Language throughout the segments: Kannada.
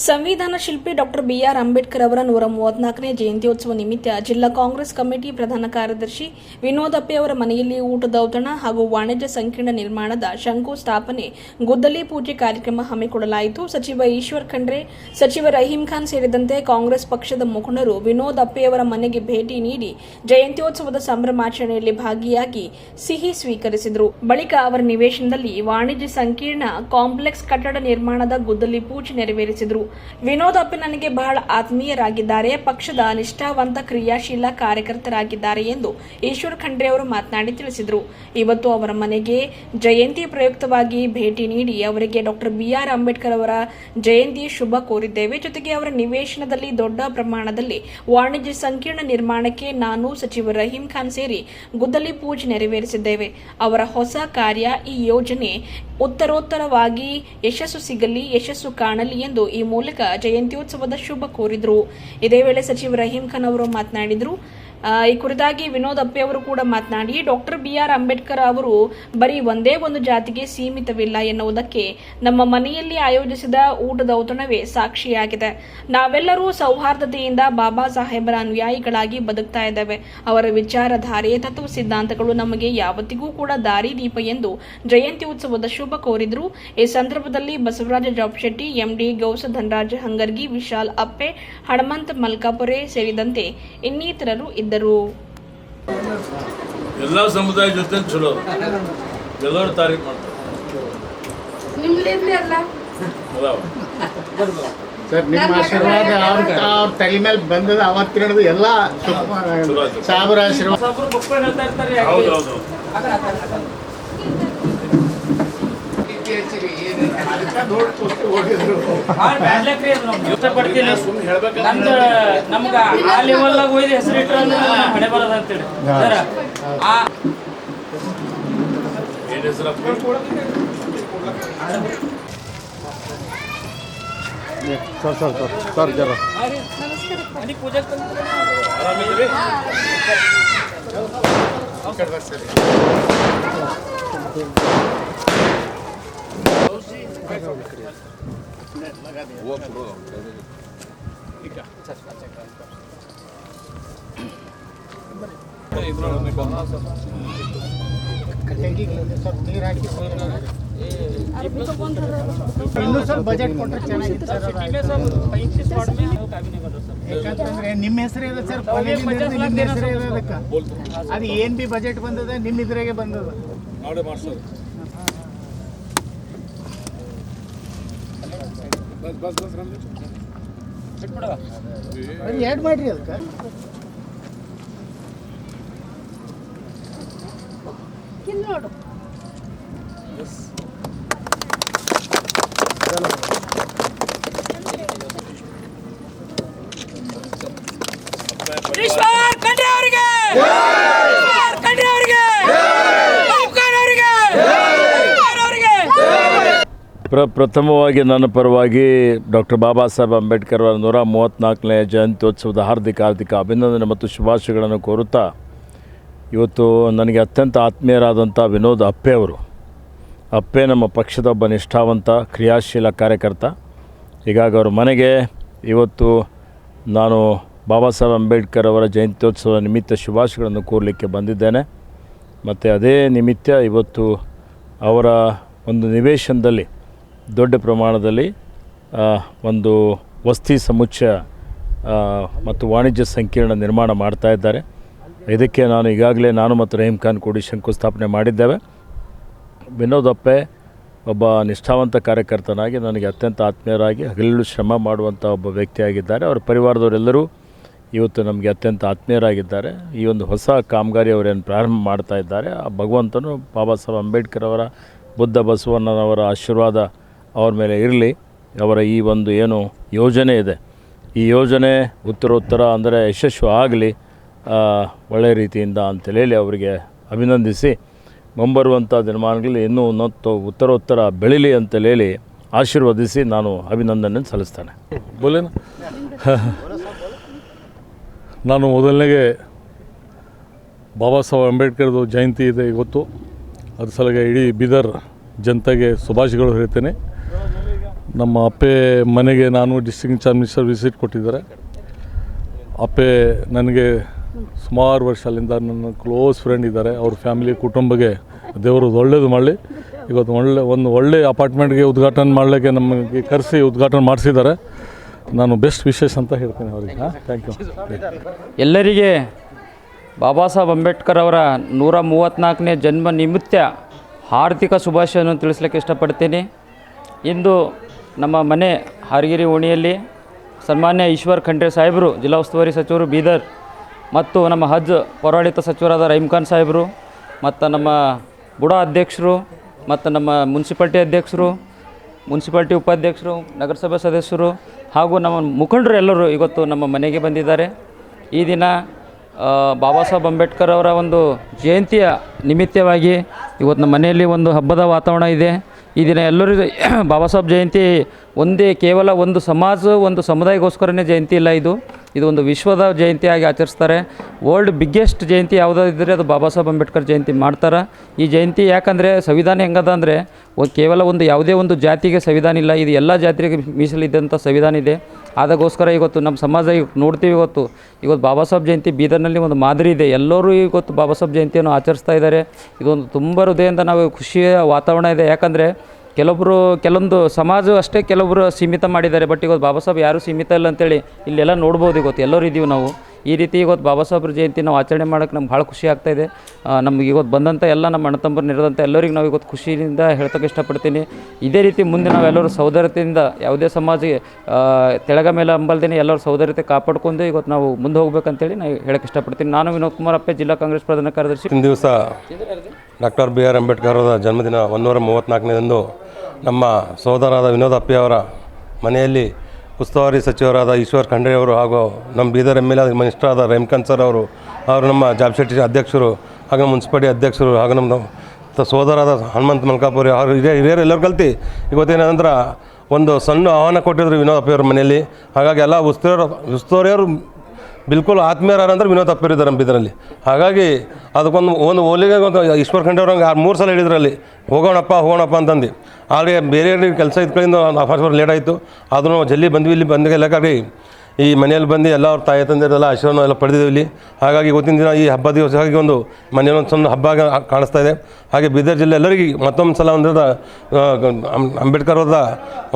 ಸಂವಿಧಾನ ಶಿಲ್ಪಿ ಡಾಕ್ಟರ್ ಬಿಆರ್ ಅಂಬೇಡ್ಕರ್ ಅವರ ನೂರ ಮೂವತ್ನಾಲ್ಕನೇ ಜಯಂತ್ಯೋತ್ಸವ ನಿಮಿತ್ತ ಜಿಲ್ಲಾ ಕಾಂಗ್ರೆಸ್ ಕಮಿಟಿ ಪ್ರಧಾನ ಕಾರ್ಯದರ್ಶಿ ವಿನೋದ್ ಅಪ್ಪೆ ಅವರ ಮನೆಯಲ್ಲಿ ಊಟದ ಔತಣ ಹಾಗೂ ವಾಣಿಜ್ಯ ಸಂಕೀರ್ಣ ನಿರ್ಮಾಣದ ಶಂಕುಸ್ಥಾಪನೆ, ಗುದ್ದಲಿ ಪೂಜೆ ಕಾರ್ಯಕ್ರಮ ಹಮ್ಮಿಕೊಳ್ಳಲಾಯಿತು. ಸಚಿವ ಈಶ್ವರ್ ಖಂಡ್ರೆ, ಸಚಿವ ರಹೀಂ ಖಾನ್ ಸೇರಿದಂತೆ ಕಾಂಗ್ರೆಸ್ ಪಕ್ಷದ ಮುಖಂಡರು ವಿನೋದ್ ಅಪ್ಪೆಯವರ ಮನೆಗೆ ಭೇಟಿ ನೀಡಿ ಜಯಂತ್ಯೋತ್ಸವದ ಸಂಭ್ರಮಾಚರಣೆಯಲ್ಲಿ ಭಾಗಿಯಾಗಿ ಸಿಹಿ ಸ್ವೀಕರಿಸಿದರು. ಬಳಿಕ ಅವರ ನಿವೇಶನದಲ್ಲಿ ವಾಣಿಜ್ಯ ಸಂಕೀರ್ಣ ಕಾಂಪ್ಲೆಕ್ಸ್ ಕಟ್ಟಡ ನಿರ್ಮಾಣದ ಗುದ್ದಲಿ ಪೂಜೆ ನೆರವೇರಿಸಿದರು. ವಿನೋದ್ ಅಪ್ಪಿ ನನಗೆ ಬಹಳ ಆತ್ಮೀಯರಾಗಿದ್ದಾರೆ, ಪಕ್ಷದ ನಿಷ್ಠಾವಂತ ಕ್ರಿಯಾಶೀಲ ಕಾರ್ಯಕರ್ತರಾಗಿದ್ದಾರೆ ಎಂದು ಈಶ್ವರ್ ಖಂಡ್ರೆ ಅವರು ಮಾತನಾಡಿ ತಿಳಿಸಿದರು. ಇವತ್ತು ಅವರ ಮನೆಗೆ ಜಯಂತಿ ಪ್ರಯುಕ್ತವಾಗಿ ಭೇಟಿ ನೀಡಿ ಅವರಿಗೆ ಡಾಕ್ಟರ್ ಬಿಆರ್ ಅಂಬೇಡ್ಕರ್ ಅವರ ಜಯಂತಿ ಶುಭ ಕೋರಿದ್ದೇವೆ. ಜೊತೆಗೆ ಅವರ ನಿವೇಶನದಲ್ಲಿ ದೊಡ್ಡ ಪ್ರಮಾಣದಲ್ಲಿ ವಾಣಿಜ್ಯ ಸಂಕೀರ್ಣ ನಿರ್ಮಾಣಕ್ಕೆ ನಾನು ಸಚಿವ ರಹೀಂ ಖಾನ್ ಸೇರಿ ಗುದ್ದಲಿ ಪೂಜೆ ನೆರವೇರಿಸಿದ್ದೇವೆ. ಅವರ ಹೊಸ ಕಾರ್ಯ ಈ ಯೋಜನೆ ಉತ್ತರೋತ್ತರವಾಗಿ ಯಶಸ್ಸು ಸಿಗಲಿ, ಯಶಸ್ಸು ಕಾಣಲಿ ಎಂದು ಈ ಮೂಲಕ ಜಯಂತ್ಯೋತ್ಸವದ ಶುಭ ಕೋರಿದರು. ಇದೇ ವೇಳೆ ಸಚಿವ ರಹೀಂ ಖಾನ್ ಅವರು ಮಾತನಾಡಿದರು. ಈ ಕುರಿತಾಗಿ ವಿನೋದ್ ಅಪ್ಪೆ ಅವರು ಕೂಡ ಮಾತನಾಡಿ, ಡಾಕ್ಟರ್ ಬಿ ಆರ್ ಅಂಬೇಡ್ಕರ್ ಅವರು ಬರೀ ಒಂದೇ ಒಂದು ಜಾತಿಗೆ ಸೀಮಿತವಿಲ್ಲ ಎನ್ನುವುದಕ್ಕೆ ನಮ್ಮ ಮನೆಯಲ್ಲಿ ಆಯೋಜಿಸಿದ ಊಟದ ಔತಣವೇ ಸಾಕ್ಷಿಯಾಗಿದೆ. ನಾವೆಲ್ಲರೂ ಸೌಹಾರ್ದತೆಯಿಂದ ಬಾಬಾ ಸಾಹೇಬರ ಅನುಯಾಯಿಗಳಾಗಿ ಬದುಕ್ತಾ ಇದ್ದೇವೆ. ಅವರ ವಿಚಾರಧಾರೆ, ತತ್ವ ಸಿದ್ಧಾಂತಗಳು ನಮಗೆ ಯಾವತ್ತಿಗೂ ಕೂಡ ದಾರಿ ದೀಪ ಎಂದು ಜಯಂತಿ ಉತ್ಸವದ ಶುಭ ಕೋರಿದ್ರು. ಈ ಸಂದರ್ಭದಲ್ಲಿ ಬಸವರಾಜ ಜಾಬ್ಶೆಟ್ಟಿ ಎಂಡಿ ಗೌಸ ಧನರಾಜ ಹಂಗರ್ಗಿ, ವಿಶಾಲ್ ಅಪ್ಪೆ, ಹಣಮಂತ್ ಮಲ್ಕಾಪುರೆ ಸೇರಿದಂತೆ ಇನ್ನಿತರರು ಇದ್ದರು ಎಲ್ಲ ಸಮುದಾಯ ಜೊತೆ ಚಲೋ. ಎಲ್ಲರೂ ತಾರೀಫ್ ಮಾಡ್ತಾರೆ. ನಿಮ್ಲಿರ್ಲಿ ಅಲ್ಲ. ಅದಾವ ಸರ್ ನಿಮ್ಮ ಆಶೀರ್ವಾದ ಅವ್ರ ಅವ್ರ ತಲೆ ಮೇಲೆ ಬಂದದ ಅವತ್ತಿನದು ಎಲ್ಲ ಸಾಬರ ಆಶೀರ್ವಾದ. ಹೌದು ಹೌದು ಇಷ್ಟಪಡ್ತೀನಿ ನಮ್ದು. ನಮ್ಗ ಆ ಲೆವೆಲ್ದಾಗ ಹೋಯ್ದು ಹೆಸರು ಇಟ್ರೆ ಅಂದ್ರೆ ಹಣೆ ಬರೋದು ಅಂತೇಳಿ ಸರ್? ಆ ಸರ್ ಸರ್ ಸರ್ ಸರ್ ಜರ. ಮನೆ ನೀರು ಹಾಕಿ ಇನ್ನೂ ಸ್ವಲ್ಪ ಬಜೆಟ್ ಕೊಟ್ಟರೆ ಚೆನ್ನಾಗಿತ್ತು ಸರ್. ಯಾಕಂತಂದ್ರೆ ನಿಮ್ಮ ಹೆಸರು ಇದೆ ಸರ್ ಕೊನೆಗಿಂದ ಹಿಡ್ದು ನಿಮ್ಮ ಹೆಸರೇ ಅದು ಏನ್ ಬಿ ಬಜೆಟ್ ಬಂದದ ನಿಮ್ಮ ಇದ್ರಾಗೆ ಬಂದದ. ನಾಳೆ ಮಾಡ್ಸೋದು ಅದು ಎರಡು ಮಾಡ್ರಿ ಅದಕ್ಕೆ. ಇಲ್ಲಿ ನೋಡು ಈಶ್ವರ್ ಖಂಡ್ರೆ ಅವರಿಗೆ ಈಶ್ವರ್ ಖಂಡ್ರೆ ಅವರಿಗೆ ಪಾಪ್ಕಾರ್ನ್ ಅವರಿಗೆ ಪಾಪ್ಕಾರ್ನ್ ಅವರಿಗೆ ಪ್ರ ಪ್ರಥಮವಾಗಿ ನನ್ನ ಪರವಾಗಿ ಡಾಕ್ಟರ್ ಬಾಬಾ ಸಾಹೇಬ್ ಅಂಬೇಡ್ಕರ್ ಅವರ ನೂರ ಮೂವತ್ತ್ನಾಲ್ಕನೇ ಜಯಂತ್ಯೋತ್ಸವದ ಹಾರ್ದಿಕ ಹಾರ್ದಿಕ ಅಭಿನಂದನೆ ಮತ್ತು ಶುಭಾಶಯಗಳನ್ನು ಕೋರುತ್ತಾ ಇವತ್ತು ನನಗೆ ಅತ್ಯಂತ ಆತ್ಮೀಯರಾದಂಥ ವಿನೋದ್ ಅಪ್ಪೆ ಅವರು. ಅಪ್ಪೆ ನಮ್ಮ ಪಕ್ಷದ ಒಬ್ಬ ನಿಷ್ಠಾವಂತ, ಕ್ರಿಯಾಶೀಲ ಕಾರ್ಯಕರ್ತ. ಹೀಗಾಗಿ ಅವರು ಮನೆಗೆ ಇವತ್ತು ನಾನು ಬಾಬಾ ಸಾಹೇಬ್ ಅಂಬೇಡ್ಕರ್ ಅವರ ಜಯಂತ್ಯೋತ್ಸವ ನಿಮಿತ್ತ ಶುಭಾಶಯಗಳನ್ನು ಕೋರಲಿಕ್ಕೆ ಬಂದಿದ್ದೇನೆ. ಮತ್ತು ಅದೇ ನಿಮಿತ್ತ ಇವತ್ತು ಅವರ ಒಂದು ನಿವೇಶನದಲ್ಲಿ ದೊಡ್ಡ ಪ್ರಮಾಣದಲ್ಲಿ ಒಂದು ವಸ್ತಿ ಸಮುಚ್ಚಯ ಮತ್ತು ವಾಣಿಜ್ಯ ಸಂಕೀರ್ಣ ನಿರ್ಮಾಣ ಮಾಡ್ತಾ ಇದ್ದಾರೆ. ಇದಕ್ಕೆ ನಾನು ಈಗಾಗಲೇ ನಾನು ಮತ್ತು ರಹೀಮ್ ಖಾನ್ ಕೂಡಿ ಶಂಕುಸ್ಥಾಪನೆ ಮಾಡಿದ್ದೇವೆ. ವಿನೋದ್ ಅಪ್ಪೆ ಒಬ್ಬ ನಿಷ್ಠಾವಂತ ಕಾರ್ಯಕರ್ತನಾಗಿ ನನಗೆ ಅತ್ಯಂತ ಆತ್ಮೀಯರಾಗಿ ಹಗಲು ಶ್ರಮ ಮಾಡುವಂಥ ಒಬ್ಬ ವ್ಯಕ್ತಿಯಾಗಿದ್ದಾರೆ. ಅವರ ಪರಿವಾರದವರೆಲ್ಲರೂ ಇವತ್ತು ನಮಗೆ ಅತ್ಯಂತ ಆತ್ಮೀಯರಾಗಿದ್ದಾರೆ. ಈ ಒಂದು ಹೊಸ ಕಾಮಗಾರಿ ಅವರೇನು ಪ್ರಾರಂಭ ಮಾಡ್ತಾ ಇದ್ದಾರೆ. ಆ ಭಗವಂತನು ಬಾಬಾ ಸಾಹೇಬ್ ಅಂಬೇಡ್ಕರ್ ಅವರ, ಬುದ್ಧ ಬಸವಣ್ಣನವರ ಆಶೀರ್ವಾದ ಅವ್ರ ಮೇಲೆ ಇರಲಿ. ಅವರ ಈ ಒಂದು ಏನು ಯೋಜನೆ ಇದೆ. ಈ ಯೋಜನೆ ಉತ್ತರೋತ್ತರ ಅಂದರೆ ಯಶಸ್ವಿ ಆಗಲಿ ಒಳ್ಳೆಯ ರೀತಿಯಿಂದ ಅಂತೇಳಿ ಅವರಿಗೆ ಅಭಿನಂದಿಸಿ, ಮುಂಬರುವಂಥ ದಿನಮಾನಗಳಲ್ಲಿ ಇನ್ನೂ ಉನ್ನತ ಉತ್ತರೋತ್ತರ ಬೆಳೀಲಿ ಅಂತೇಳಿ ಆಶೀರ್ವದಿಸಿ ನಾನು ಅಭಿನಂದನೆ ಸಲ್ಲಿಸ್ತೇನೆ. ಬೋಲೇನು ನಾನು ಮೊದಲನೇಗೆ ಬಾಬಾ ಸಾಹೇಬ್ ಅಂಬೇಡ್ಕರ್ದು ಜಯಂತಿ ಇದೆ ಇವತ್ತು. ಅದ್ರ ಸಲುವಾಗಿ ಇಡೀ ಬೀದರ್ ಜನತೆಗೆ ಶುಭಾಶಯಗಳು ಹೇಳ್ತೇನೆ. ನಮ್ಮ ಅಪ್ಪೆ ಮನೆಗೆ ನಾನು ಡಿಸ್ಟಿಂಗ್ ಚಾರ್ ಮಿನಿಸ್ಟರ್ ವಿಸಿಟ್ ಕೊಟ್ಟಿದ್ದಾರೆ. ಅಪ್ಪೆ ನನಗೆ ಸುಮಾರು ವರ್ಷ ಅಲ್ಲಿಂದ ನನ್ನ ಕ್ಲೋಸ್ ಫ್ರೆಂಡ್ ಇದ್ದಾರೆ. ಅವ್ರ ಫ್ಯಾಮಿಲಿ ಕುಟುಂಬಕ್ಕೆ ದೇವರು ಒಳ್ಳೇದು ಮಾಡಲಿ. ಇವತ್ತು ಒಳ್ಳೆ, ಒಂದು ಒಳ್ಳೆ ಅಪಾರ್ಟ್ಮೆಂಟ್ಗೆ ಉದ್ಘಾಟನೆ ಮಾಡಲಿಕ್ಕೆ ನಮಗೆ ಕರೆಸಿ ಉದ್ಘಾಟನೆ ಮಾಡಿಸಿದ್ದಾರೆ. ನಾನು ಬೆಸ್ಟ್ ವಿಶೇಷ ಅಂತ ಹೇಳ್ತೀನಿ ಅವರಿಗೆ. ಹಾಂ ಥ್ಯಾಂಕ್ ಯು ಎಲ್ಲರಿಗೆ ಬಾಬಾ ಸಾಹೇಬ್ ಅಂಬೇಡ್ಕರ್ ಅವರ ನೂರ ಮೂವತ್ತ್ನಾಲ್ಕನೇ ಜನ್ಮ ನಿಮಿತ್ತ ಆರ್ಥಿಕ ಶುಭಾಶಯವನ್ನು ತಿಳಿಸ್ಲಿಕ್ಕೆ ಇಷ್ಟಪಡ್ತೀನಿ. ಇಂದು ನಮ್ಮ ಮನೆ ಹಾರಗಿರಿ ಓಣಿಯಲ್ಲಿ ಸನ್ಮಾನ್ಯ ಈಶ್ವರ್ ಖಂಡ್ರೆ ಸಾಹೇಬರು, ಜಿಲ್ಲಾ ಉಸ್ತುವಾರಿ ಸಚಿವರು ಬೀದರ್ ಮತ್ತು ನಮ್ಮ ಹಜ್ ಪೌರಾಡಳಿತ ಸಚಿವರಾದ ರಹೀಮ್ ಖಾನ್ ಸಾಹೇಬರು ಮತ್ತು ನಮ್ಮ ಬುಡಾ ಅಧ್ಯಕ್ಷರು ಮತ್ತು ನಮ್ಮ ಮುನ್ಸಿಪಾಲ್ಟಿ ಅಧ್ಯಕ್ಷರು, ಮುನ್ಸಿಪಾಲ್ಟಿ ಉಪಾಧ್ಯಕ್ಷರು, ನಗರಸಭೆ ಸದಸ್ಯರು ಹಾಗೂ ನಮ್ಮ ಮುಖಂಡರು ಎಲ್ಲರೂ ಇವತ್ತು ನಮ್ಮ ಮನೆಗೆ ಬಂದಿದ್ದಾರೆ. ಈ ದಿನ ಬಾಬಾ ಸಾಹೇಬ್ ಅಂಬೇಡ್ಕರ್ ಅವರ ಒಂದು ಜಯಂತಿಯ ನಿಮಿತ್ತವಾಗಿ ಇವತ್ತು ನಮ್ಮ ಮನೆಯಲ್ಲಿ ಒಂದು ಹಬ್ಬದ ವಾತಾವರಣ ಇದೆ. ಈ ದಿನ ಎಲ್ಲರೂ ಬಾಬಾ ಸಾಹೇಬ್ ಜಯಂತಿ ಒಂದೇ ಕೇವಲ ಒಂದು ಸಮಾಜ, ಒಂದು ಸಮುದಾಯಕ್ಕೋಸ್ಕರನೇ ಜಯಂತಿ ಇಲ್ಲ ಇದು. ಇದು ಒಂದು ವಿಶ್ವದ ಜಯಂತಿಯಾಗಿ ಆಚರಿಸ್ತಾರೆ. ವರ್ಲ್ಡ್ ಬಿಗ್ಗೆಸ್ಟ್ ಜಯಂತಿ ಯಾವುದಾದ್ರೆ ಅದು ಬಾಬಾ ಸಾಹೇಬ್ ಅಂಬೇಡ್ಕರ್ ಜಯಂತಿ ಮಾಡ್ತಾರೆ. ಈ ಜಯಂತಿ ಯಾಕಂದರೆ ಸಂವಿಧಾನ ಹೆಂಗದ ಅಂದರೆ ಕೇವಲ ಒಂದು ಯಾವುದೇ ಒಂದು ಜಾತಿಗೆ ಸಂವಿಧಾನ ಇಲ್ಲ. ಇದು ಎಲ್ಲ ಜಾತಿಗೆ ಮೀಸಲಿದ್ದಂಥ ಸಂವಿಧಾನ ಇದೆ. ಅದಕ್ಕೋಸ್ಕರ ಇವತ್ತು ನಮ್ಮ ಸಮಾಜ ಈಗ ನೋಡ್ತೀವಿ ಇವತ್ತು. ಇವತ್ತು ಬಾಬಾ ಸಾಹೇಬ್ ಜಯಂತಿ ಬೀದರ್ನಲ್ಲಿ ಒಂದು ಮಾದರಿ ಇದೆ. ಎಲ್ಲರೂ ಇವತ್ತು ಬಾಬಾ ಸಾಹೇಬ್ ಜಯಂತಿಯನ್ನು ಆಚರಿಸ್ತಾ ಇದ್ದಾರೆ. ಇದೊಂದು ತುಂಬ ಹೃದಯದಿಂದ ನಾವು ಖುಷಿಯ ವಾತಾವರಣ ಇದೆ. ಯಾಕಂದರೆ ಕೆಲವೊಬ್ಬರು ಕೆಲವೊಂದು ಸಮಾಜ ಅಷ್ಟೇ ಕೆಲವೊಬ್ಬರು ಸೀಮಿತ ಮಾಡಿದ್ದಾರೆ. ಬಟ್ ಇವತ್ತು ಬಾಬಾ ಸಾಹೇಬ್ ಯಾರೂ ಸೀಮಿತ ಇಲ್ಲ ಅಂತೇಳಿ ಇಲ್ಲೆಲ್ಲ ನೋಡ್ಬೋದು ಇವತ್ತು. ಎಲ್ಲರೂ ಇದ್ದೀವಿ ನಾವು. ಈ ರೀತಿ ಇವತ್ತು ಬಾಬಾ ಸಾಹೇಬ್ರ ಜಯಂತಿ ನಾವು ಆಚರಣೆ ಮಾಡೋಕ್ಕೆ ನಮ್ಗೆ ಭಾಳ ಖುಷಿ ಆಗ್ತಾ ಇದೆ. ನಮ್ಗೆ ಇವತ್ತು ಬಂದಂಥ ಎಲ್ಲ ನಮ್ಮ ಅಣ್ಣ ತಮ್ಮರು ಎಲ್ಲರಿಗೆ ನಾವು ಇವತ್ತು ಖುಷಿಯಿಂದ ಹೇಳ್ತಕ್ಕೆ ಇಷ್ಟಪಡ್ತೀನಿ. ಇದೇ ರೀತಿ ಮುಂದೆ ನಾವೆಲ್ಲರೂ ಸೌದರತೆಯಿಂದ ಯಾವುದೇ ಸಮಾಜಕ್ಕೆ ತೆಳಗ ಮೇಲೆ ಅಂಬಲ್ದೇನೆ ಎಲ್ಲರೂ ಸೌದರತೆ ಕಾಪಾಡ್ಕೊಂಡು ಇವತ್ತು ನಾವು ಮುಂದೆ ಹೋಗ್ಬೇಕಂತೇಳಿ ನಾನು ಹೇಳಕ್ಕೆ ಇಷ್ಟಪಡ್ತೀನಿ. ನಾನು ವಿನೋದ್ ಕುಮಾರ್ ಅಪ್ಪೆ, ಜಿಲ್ಲಾ ಕಾಂಗ್ರೆಸ್ ಪ್ರಧಾನ ಕಾರ್ಯದರ್ಶಿ. ಇಂದು ದಿವಸ ಡಾಕ್ಟರ್ ಬಿ ಆರ್ ಅಂಬೇಡ್ಕರ್ ಅವರ ಜನ್ಮದಿನ ಒಂದೂರ ಮೂವತ್ತ್ನಾಲ್ಕನೇದಂದು ನಮ್ಮ ಸೋದರಾದ ವಿನೋದ್ ಅಪ್ಪಿ ಅವರ ಮನೆಯಲ್ಲಿ ಉಸ್ತುವಾರಿ ಸಚಿವರಾದ ಈಶ್ವರ್ ಖಂಡ್ರೆ ಅವರು ಹಾಗೂ ನಮ್ಮ Bidar M L A minister ಆದ ರೇಮ್ಕಾಂತ್ ಸರ್ ಅವರು ಅವರು ನಮ್ಮ ಜಾಬ್ ಶೆಟ್ಟಿ ಅಧ್ಯಕ್ಷರು ಹಾಗೂ ಮುನ್ಸಿಪಾಲಿಟಿ ಅಧ್ಯಕ್ಷರು ಹಾಗೂ ನಮ್ಮ ಸೋದರಾದ ಹನುಮಂತ್ ಮಲ್ಕಾಪುರಿ ಅವರು ಹಿರಿಯ ಹಿರಿಯರು ಎಲ್ಲರೂ ಕಲ್ತು. ಇವತ್ತೇನಂದ್ರೆ ಒಂದು ಸಣ್ಣ ಆಹ್ವಾನ ಕೊಟ್ಟಿದ್ರು ವಿನೋದ್ ಅಪ್ಪಿಯವ್ರ ಮನೆಯಲ್ಲಿ. ಹಾಗಾಗಿ ಎಲ್ಲ ಉಸ್ತುವಾರಿ ಉಸ್ತುವಾರಿಯವರು ಬಿಲ್ಕುಲ್ ಆತ್ಮೀಯರಂದ್ರೆ ವಿನೋದ್ ಅಪ್ಪಿರಿದ್ದಾರೆ ನಮ್ಮ ಇದರಲ್ಲಿ. ಹಾಗಾಗಿ ಅದಕ್ಕೊಂದು ಒಂದು ಓಲಿಗೆ ಒಂದು ಈಶ್ವರ್ ಖಂಡೆ ಅವ್ರಂಗೆ ಆರು ಮೂರು ಸಲ ಹೇಳಿದ್ರಲ್ಲಿ ಹೋಗೋಣಪ್ಪ ಹೋಗೋಣಪ್ಪ ಅಂತಂದು. ಆದರೆ ಬೇರೆ ಕೆಲಸ ಇದ್ಗಳಿಂದ ಫಸ್ಟ್ ಲೇಟ್ ಆಯಿತು. ಆದರೂ ಜಲ್ದಿ ಬಂದ್ವಿ, ಇಲ್ಲಿ ಬಂದಿಗೆ ಲೆಕ್ಕಾಗಿ ಈ ಮನೆಯಲ್ಲಿ ಬಂದು ಎಲ್ಲ ಅವ್ರ ತಾಯಿ ತಂದೆಲ್ಲ ಆಶೀರ್ವಾದ ಎಲ್ಲ ಪಡೆದಿದ್ದೀವಿ ಇಲ್ಲಿ. ಹಾಗಾಗಿ ಇವತ್ತಿನ ದಿನ ಈ ಹಬ್ಬ ಒಂದು ಮನೆಯಲ್ಲಿ ಒಂದು ಸಣ್ಣ ಹಬ್ಬ ಕಾಣಿಸ್ತಾ ಇದೆ. ಹಾಗೆ ಬೀದರ್ ಜಿಲ್ಲೆ ಎಲ್ಲರಿಗೂ ಮತ್ತೊಂದು ಸಲ ಒಂದು ಅಂಬೇಡ್ಕರ್ ಅವರ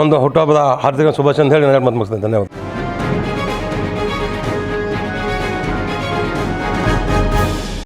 ಒಂದು ಹುಟ್ಟುಹಬ್ಬದ ಹಾರ್ದಿಕ ಶುಭಾಶಯ ಅಂತ ಹೇಳಿ ನಾನು ಮತ್ತೆ ಮುಗಿಸ್ತೇನೆ. ಧನ್ಯವಾದ.